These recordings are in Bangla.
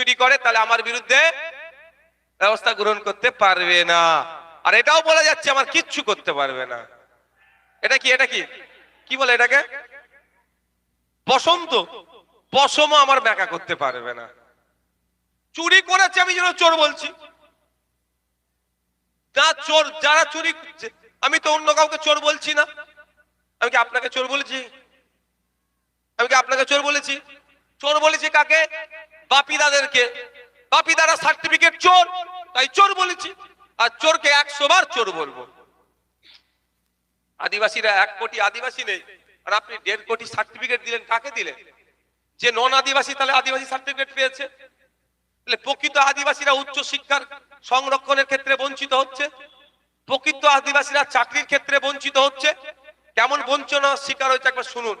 চুরি করে, তাহলে আমার বিরুদ্ধে ব্যবস্থা গ্রহণ করতে পারবে না। আর এটাও বলা যাচ্ছে আমার কিচ্ছু করতে পারবে না। এটা কি এটা কি? কি বলে এটাকে? বসন্ত। পশমও আমার ব্যাকা করতে পারবে না। চুরি করেছে, আমি যেন চোর বলছি। যা চোর, যারা চুরি আমি তো অন্য কাউকে চোর বলছি না। আমি কি আপনাকে চোর বলেছি? আমি কি আপনাকে চোর বলেছি? চোর বলেছি কাকে? বাপিদাদেরকে বাপিদারা সার্টিফিকেট চোর, তাই চোর বলেছি। আর চোরকে একশো বার চোর বলব। আদিবাসীরা এক কোটি আদিবাসী নেই, আর আপনি দেড় কোটি সার্টিফিকেট দিলেন, কাকে দিলেন? যে নন আদিবাসী তাহলে আদিবাসী সার্টিফিকেট পেয়েছে? তাহলে প্রকৃত আদিবাসীরা উচ্চ শিক্ষার সংরক্ষণের ক্ষেত্রে বঞ্চিত হচ্ছে? প্রকৃত আদিবাসীরা চাকরির ক্ষেত্রে বঞ্চিত হচ্ছে? কেমন বঞ্চনা শিকার হয়েছে? একবার শুনুন।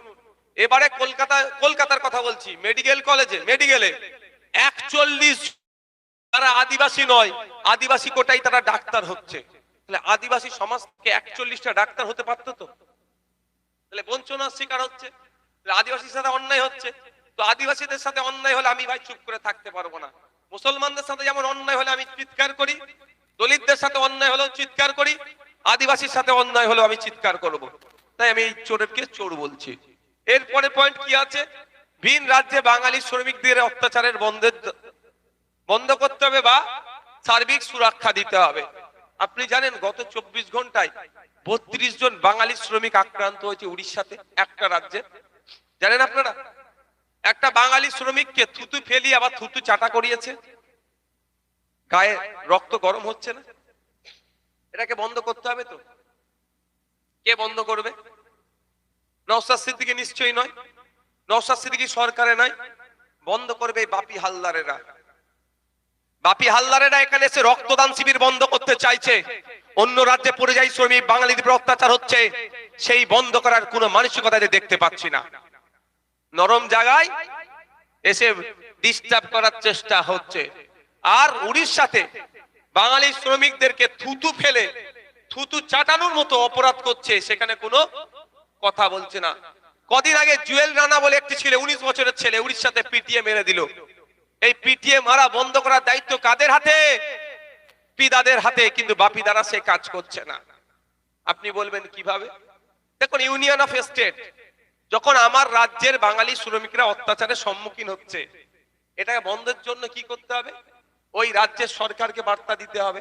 এবারে কলকাতা, কলকাতার কথা বলছি মেডিকেল কলেজে মেডিকেলে একচল্লিশ তারা আদিবাসী নয়, আদিবাসী কোটাই তারা ডাক্তার হচ্ছে। আদিবাসী সমাজ থেকে একচল্লিশটা ডাক্তার হতে পারতো তো? তাহলে বঞ্চনার শিকার হচ্ছে। আদিবাসীর সাথে অন্যায় হচ্ছে। তো আদিবাসীদের সাথে অন্যায় হলে আমি ভাই চুপ করে থাকতে পারব না। মুসলমানদের সাথে যেমন অন্যায় হলে আমি চিৎকার করি, দলিতদের সাথে অন্যায় হলেও চিৎকার করি, আদিবাসীর সাথে অন্যায় হলেও আমি চিৎকার করব। তাই আমি এই চোরকে চোর বলছি। এরপরে পয়েন্ট কি আছে? ভিন রাজ্যে বাঙালি শ্রমিকদের অত্যাচারের বন্ধের বন্ধ করতে হবে বা সার্বিক সুরক্ষা দিতে হবে। আপনি জানেন, গত চব্বিশ ঘন্টায় বত্রিশ জন বাঙালি শ্রমিক আক্রান্ত হয়েছে উড়িষ্যাতে, একটা রাজ্যে। জানেন আপনারা? একটা বাঙালি শ্রমিককে থুতু ফেলি আবার থুতু চাটা করিয়েছে। গায়ে রক্ত গরম হচ্ছে না। এটাকে বন্ধ করতে হবে তো? কে বন্ধ করবে? নওসাদ সিদ্দিকি নিশ্চয়ই নয়। নওসাদ সরকারে বন্ধ করবে বাপি হালদারেরা। বাপি হালদারেরা এখানে এসে রক্তদান শিবির বন্ধ করতে চাইছে। অন্য রাজ্যে পরিযায়ী শ্রমিক উপর অত্যাচার হচ্ছে। সেই বন্ধ করার মানসিকতা দেখতে পাচ্ছি না। নরম জায়গায় এসে ডিস্টার্ব করার চেষ্টা হচ্ছে। আর উড়িষ্যাতে বাঙালি শ্রমিকদেরকে থুতু ফেলে, থুতু চাটানোর মতো অপরাধ করছে। সেখানে কোনো কথা বলছে না। কদিন আগে জুয়েল রানা বলে একটি ছেলে, উনিশ বছরের ছেলে, উড়িষ্যাতে পিটিয়ে মেরে দিল। এই পিটিয়ে মারা বন্ধ করার দায়িত্ব কাদের হাতে? পিদাদের হাতে, কিন্তু বাপি দ্বারা সে কাজ করছে না। আপনি বলবেন কীভাবে? দেখুন ইউনিয়ন অফ স্টেট যখন আমার রাজ্যের বাঙালি শ্রমিকরা অত্যাচারের সম্মুখীন হচ্ছে, এটাকে বন্ধের জন্য কি করতে হবে? ওই রাজ্যের সরকারকে বার্তা দিতে হবে।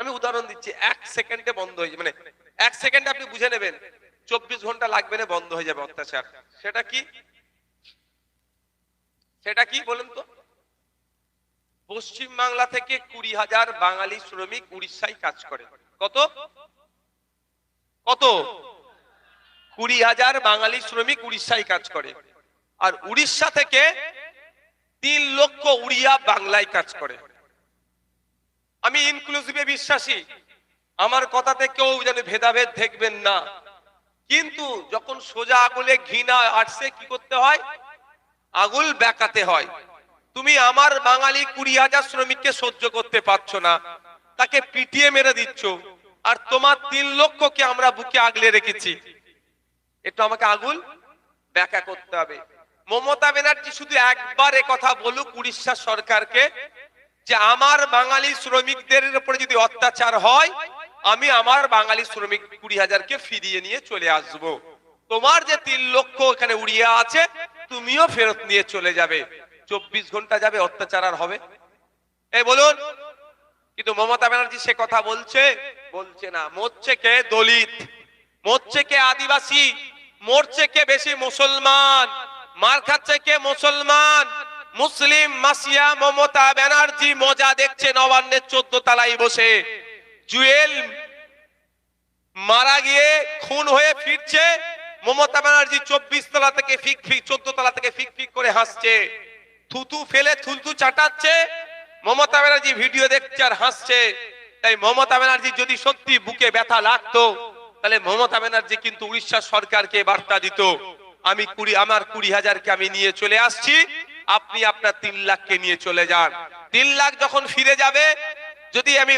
আমি উদাহরণ দিচ্ছি, এক সেকেন্ডে বন্ধ হয়ে মানে এক সেকেন্ডে আপনি বুঝে নেবেন চব্বিশ ঘণ্টা লাগবে না, বন্ধ হয়ে যাবে অত্যাচার। সেটা কি? সেটা কি বলেন তো? পশ্চিম বাংলা থেকে কুড়ি হাজার বাঙালি শ্রমিক উড়িষ্যায় কাজ করে। কত? কত? কুড়ি হাজার বাঙালি শ্রমিক উড়িষ্যায় কাজ করে। আর উড়িষ্যা থেকে তিন লক্ষ উড়িয়া বাংলায় কাজ করে। আমি ইনক্লুসিভে বিশ্বাসী। আমার কথাতে কেউ যেন ভেদাভেদ দেখবেন না। কিন্তু যখন সোজা আগুলে ঘৃণা আসছে, কি করতে হয়? আগুল বেকাতে হয়। তুমি আমার বাঙালি কুড়ি হাজার শ্রমিককে সহ্য করতে পারছ না। তাকে পিটিয়ে মেরে দিচ্ছ। আর তোমার তিন লক্ষকে আমরা বুকে আগলে রেখেছি। একটু আমাকে আগুল ব্যাখ্যা করতে হবে। মমতা ব্যানার্জি শুধু একবার কথা বলুক উড়িষ্যা সরকারকে যে আমার বাঙালি শ্রমিকদের উপরে যদি অত্যাচার হয় আমি আমার বাঙালি শ্রমিক কুড়ি হাজারকে ফিরিয়ে নিয়ে চলে আসব। তোমার যে তিন লক্ষ এখানে উড়িয়ে আছে, তুমিও ফেরত নিয়ে চলে যাবে। চব্বিশ ঘণ্টা যাবে, অত্যাচার আর হবে। এই বলুন, কিন্তু মমতা ব্যানার্জি সে কথা বলছে বলছে না। মরছে কে দলিত? মরছে কে আদিবাসী? মরছে কে বেশি মুসলমান? মার খাচ্ছে কে মুসলমান? মুসলিম মাসিয়া মমতা ব্যানার্জি মজা দেখছে নবান্নের চোদ্দ তালাই বসে। জুয়েল মারা গিয়ে খুন হয়ে ফিরছে। মমতা ব্যানার্জি চব্বিশ তলা থেকে ফিক ফিক, চোদ্দ তলা থেকে ফিক ফিক করে হাসছে। থুতু ফেলে থুতু চাটাচ্ছে। মমতা ব্যানার্জি ভিডিও দেখছে আর হাসছে। তাই মমতা ব্যানার্জি যদি সত্যি বুকে ব্যথা লাগতো, তাহলে মমতা ব্যানার্জি কিন্তু উড়িষ্যা সরকারকে বার্তা দিত। আমি কুড়ি, আমার কুড়ি হাজারকে আমি নিয়ে চলে আসছি। আপনি আপনার তিন লাখকে নিয়ে চলে যান। তিন লাখ যখন ফিরে যাবে, যদি আমি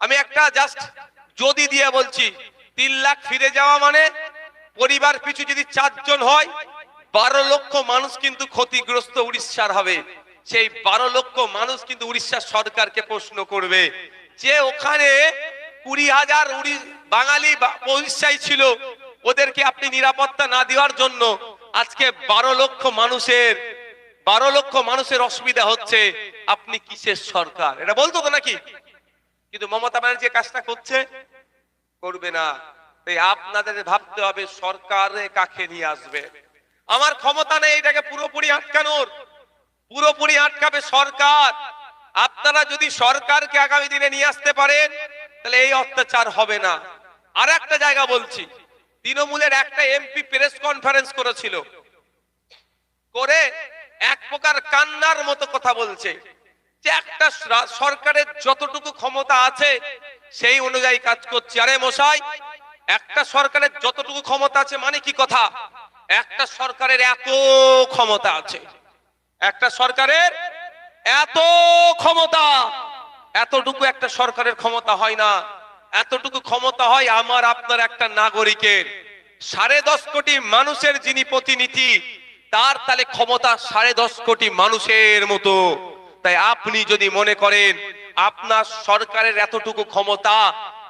আমি একটা জাস্ট যদি দিয়ে বলছি, তিন লাখ ফিরে যাওয়া মানে পরিবার পিছু যদি চারজন হয়, বারো লক্ষ মানুষ কিন্তু ক্ষতিগ্রস্ত উড়িষ্যার হবে। সেই বারো লক্ষ মানুষ কিন্তু উড়িষ্যার সরকারকে প্রশ্ন করবে যে ওখানে কুড়ি হাজার বাঙালি উড়িষ্যায় ছিল, ওদেরকে আপনি নিরাপত্তা না দেওয়ার জন্য আজকে বারো লক্ষ মানুষের, বারো লক্ষ মানুষের অসুবিধা হচ্ছে, আপনি কিসের সরকার? এটা বলতো তো নাকি? কিন্তু মমতা ব্যানার্জি কাজটা করছে? করবে না। তাই আপনাদের ভাবতে হবে, সরকারে কাকে নিয়ে আসবে? আমার ক্ষমতা নেই এটাকে পুরোপুরি আটকানোর। পুরোপুরি আটকাবে সরকার। আপনারা যদি সরকারকে আগামী দিনে নিয়ে আসতে পারেন, তাহলে এই অত্যাচার হবে না। আর একটা জায়গা বলছি। তৃণমূলের একটা এমপি প্রেস কনফারেন্স করেছিল। করে এক প্রকার কান্নার মতো কথা বলছে। যে একটা সরা- সরকারের যতটুকু ক্ষমতা আছে, সেই অনুযায়ী কাজ করছে। আরে মশাই, একটা সরকারের যতটুকু ক্ষমতা আছে মানে কি কথা? একটা সরকারের এত ক্ষমতা আছে। একটা সরকারের এত ক্ষমতা। এতটুকু একটা সরকারের ক্ষমতা হয় না। এতটুকু ক্ষমতা হয় আমার, আপনার একটা নাগরিকের। সাড়ে দশ কোটি মানুষের যিনি প্রতিনিধি, তার তাহলে ক্ষমতা সাড়ে দশ কোটি মানুষের মতো। তাই আপনি যদি মনে করেন আপনার সরকারের এতটুকু ক্ষমতা,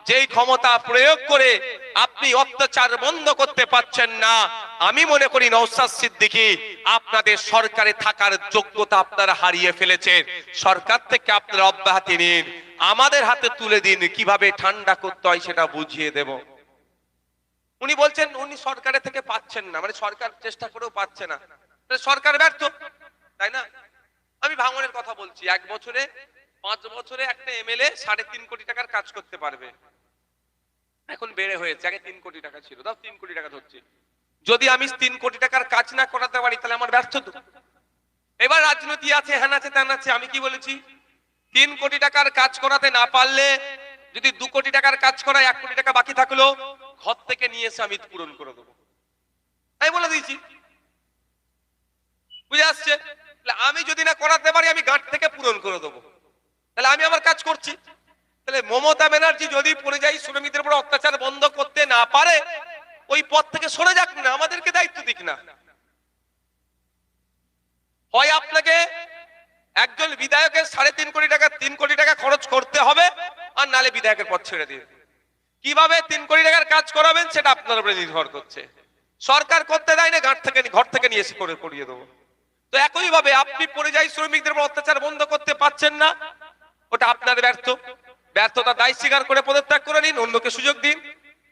যেই ক্ষমতা প্রয়োগ করে আপনি অত্যাচার বন্ধ করতে পারছেন না, আমি মনে করি নৌসাদ সিদ্দিকি আপনাদের সরকারে থাকার যোগ্যতা আপনারা হারিয়ে ফেলেছেন। সরকার থেকে আপনারা অব্যাহতি নিন। আমাদের হাতে তুলে দিন, কীভাবে ঠান্ডা করতে হয় সেটা বুঝিয়ে দেব। উনি বলছেন, উনি সরকারের থেকে পাচ্ছেন না। মানে সরকার চেষ্টা করেও পাচ্ছে না। সরকার ব্যর্থ, তাই না? আমি ভাঙনের কথা বলছি। এক বছরে, পাঁচ বছরে একটা এমএলএ সাড়ে তিন কোটি টাকার কাজ করতে পারবে। এখন বেড়ে হয়েছে, আগে তিন কোটি টাকা ছিল, তাও তিন কোটি টাকা ধরছি। যদি আমি তিন কোটি টাকার কাজ না করাতে পারি, তাহলে আমার ব্যর্থ তো। এবার রাজনীতি আছে, হ্যান আছে, ত্যান আছে, আমি কি বলেছি? তিন কোটি টাকার কাজ করাতে না পারলে, যদি দু কোটি টাকার কাজ করা এক কোটি টাকা বাকি থাকল, ঘর থেকে নিয়ে এসে আমি পূরণ করে দেবো। আমি বলে দিয়েছি। বুঝে আসছে? আমি যদি না করাতে পারি, আমি গাঁট থেকে পূরণ করে দেবো। তাহলে আমি আমার কাজ করছি। তাহলে মমতা ব্যানার্জি যদি পরিযায়ী শ্রমিকদের উপর অত্যাচার বন্ধ করতে না পারে, ওই পদ থেকে সরে যাক না, আমাদেরকে দায়িত্ব দিক না। হয় আপনাকে একজন বিধায়কের সাড়ে তিন কোটি টাকা, তিন কোটি টাকা খরচ করতে হবে, আর নালে বিধায়কের পথ ছেড়ে দিয়ে কীভাবে তিন কোটি টাকার কাজ করাবেন, সেটা আপনার উপরে নির্ভর করছে। সরকার করতে দেয় না ঘাট থেকে, ঘর থেকে নিয়ে এসে করে করিয়ে দেবো। তো একই ভাবে আপনি পরিযায়ী শ্রমিকদের উপর অত্যাচার বন্ধ করতে পারছেন না, ওটা আপনার ব্যর্থ। ব্যর্থতা দায় স্বীকার করে পদত্যাগ করে নিন, অন্যকে সুযোগ দিন।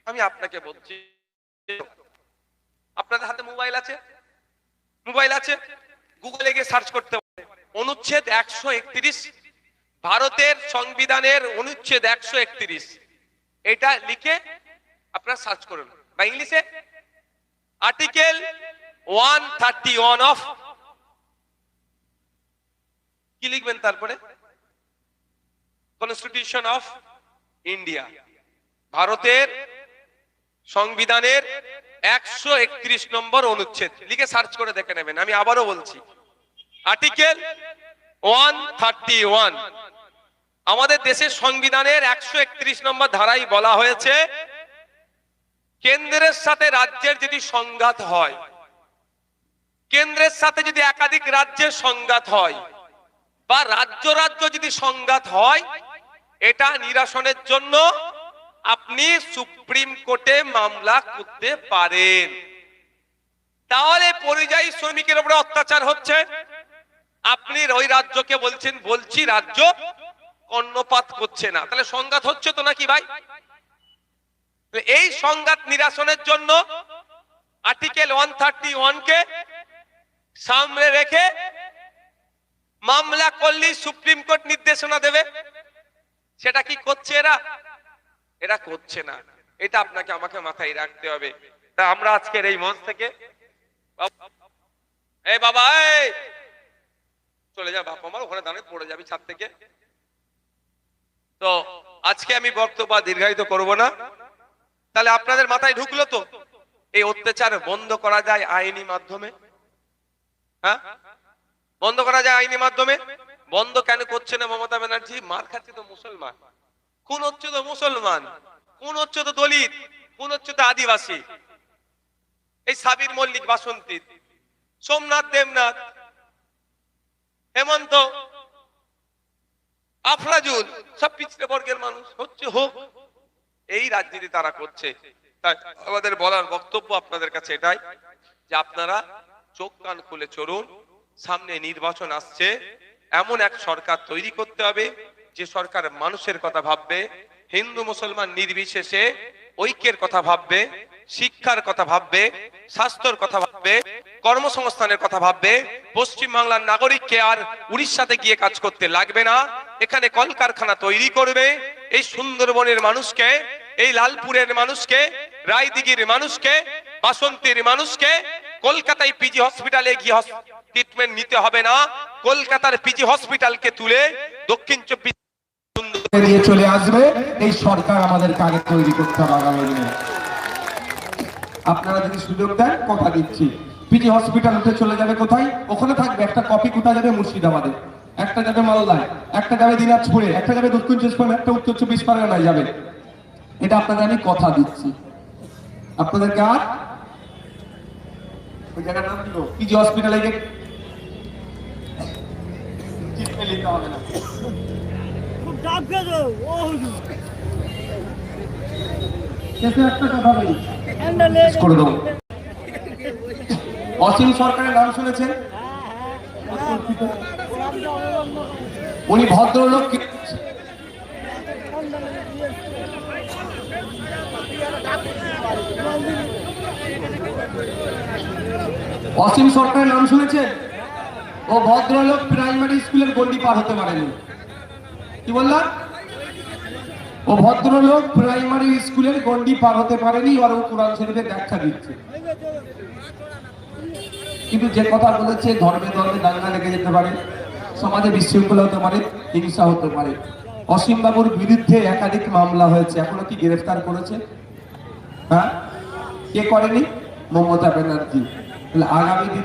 আমি আপনাকে বলছি, আপনাদের হাতে মোবাইল আছে? মোবাইল আছে? গুগলে গিয়ে সার্চ করতে হবে অনুচ্ছেদ একশো একত্রিশ, ভারতের সংবিধানের অনুচ্ছেদ একশো একত্রিশ। এটা লিখে আপনারা সার্চ করুন। বা ইংলিশে, article one thirty one of কি লিখবেন তারপরে? কনস্টিটিউশন অফ ইন্ডিয়া ভারতের সংবিধানের একশো একত্রিশ নম্বর অনুচ্ছেদ। লিখে সার্চ করে দেখে নেবেন, আমি আবারও বলছি। আর্টিকেল ওয়ান থার্টি ওয়ান আমাদের দেশের সংবিধানের একশো একত্রিশ নম্বর ধারাই বলা হয়েছে, কেন্দ্রের সাথে রাজ্যের যদি সংঘাত হয়, কেন্দ্রের সাথে যদি একাধিক রাজ্যের সংঘাত হয় বা রাজ্য রাজ্য যদি সংঘাত হয়, এটা নিরাসনের জন্য আপনি সুপ্রিম কোর্টে মামলা করতে পারেন। তাহলে পরিযায়ী শ্রমিকের উপরে অত্যাচার হচ্ছে। আপনি ওই রাজ্যকে বলছেন, বলছি রাজ্য কর্ণপাত করছে না। তাহলে সংঘাত হচ্ছে তো নাকি ভাই? এই সংঘাত নিরাসনের জন্য আর্টিকেল ওয়ান থার্টি ওয়ানকে সামনে রেখে মামলা করলেই সুপ্রিম কোর্ট নির্দেশনা দেবে। সেটা কি করছে এরা? এরা করছে না। এটা আপনাকে, আমাকে মাথায় রাখতে হবে। তা আমরা আজকের এই মঞ্চ থেকে এই বাবা চলে যা, বাপ আমার ওখানে দাঁড়িয়ে পড়ে যাবি ছাদ থেকে। তো আজকে আমি বক্তব্য দীর্ঘায়িত করব না। তাহলে আপনাদের মাথায় ঢুকলো তো? এই অত্যাচার বন্ধ করা যায় আইনি মাধ্যমে। হ্যাঁ? বন্ধ করা যায় আইনি মাধ্যমে? বন্ধ কেন করছে না মমতা ব্যানার্জি? মার খাচ্ছে তো মুসলমান। কোন হচ্ছে তো মুসলমান? কোন হচ্ছে তো দলিত? কোন হচ্ছে তো আদিবাসী? এই সাবির মল্লিক বাসন্তী সোমনাথ দেবনাথ, হেমন্ত, আফরাজুল, সব পিছড়ে বর্গের মানুষ। হচ্ছে হোক, এই রাজনীতি তারা করছে। তাই আমাদের বলার বক্তব্য আপনাদের কাছে এটাই যে আপনারা চোখ কান খুলে চলুন সামনে নির্বাচন আসছে, এমন এক সরকার তৈরি করতে হবে, যে সরকার মানুষের কথা ভাববে, হিন্দু মুসলমান নির্বিশেষে ঐক্যের কথা ভাববে, শিক্ষার কথা ভাববে, স্বাস্থ্যর কথা ভাববে, কর্মসংস্থানের কথা ভাববে পশ্চিম বাংলার নাগরিককে আর উড়িষ্যাতে গিয়ে কাজ করতে লাগবে না। এখানে কলকারখানা তৈরি করবে, এই সুন্দরবনের মানুষকে, এই লালপুরের মানুষকে, রায়দিঘির মানুষকে, বাসন্তীর মানুষকে কলকাতায় পিজি হসপিটালে গিয়ে ট্রিটমেন্ট নিতে হবে না। কলকাতার পিজি হসপিটালকে তুলে দক্ষিণ চব্বিশ চলে আসবে। এই সরকার আমাদের কাজে তৈরি করতে হবে আপনারা যদি সুযোগ দেন, কথা দিচ্ছি। পিজি হসপিটাল উঠে চলে যাবে কোথায়? ওখানে থাকবে। একটা কপি কোথায় যাবে? মুর্শিদাবাদে। একটা যাবে মালদায়। একটা যাবে দিনাজপুরে। একটা যাবে দক্ষিণ চব্বিশ পরগনা। একটা উত্তর চব্বিশ পরগনায় যাবে। এটা আপনাদের আমি কথা দিচ্ছি। আপনাদেরকে আর ওই জায়গার নাম কি? পিজি হসপিটালে দেবো অসীম সরকারের নাম শুনেছেন? উনি ভদ্রলোক কি- অসীম সরকারের নাম শুনেছেন? ও ভদ্রলোক প্রাইমারি স্কুলের গন্ডি পার হতে পারেনি। কি বললাম? ও ভদ্রলোক প্রাইমারি স্কুলের গন্ডি পার হতে পারেনি, আর ও কোরআন শরীফের ব্যাখ্যা দিচ্ছে। কিন্তু যে কথা বলেছে, ধর্মে ধর্মে দাঙ্গা লেগে যেতে পারে, সমাজে বিশৃঙ্খলা হতে পারে, হিংসা হতে পারে। অসীম বাবুর বিরুদ্ধে একাধিক মামলা হয়েছে। এখনও কি গ্রেফতার করেছে? হ্যাঁ? কে করেনি? মমতা ব্যানার্জি। তাহলে আগামী দিনে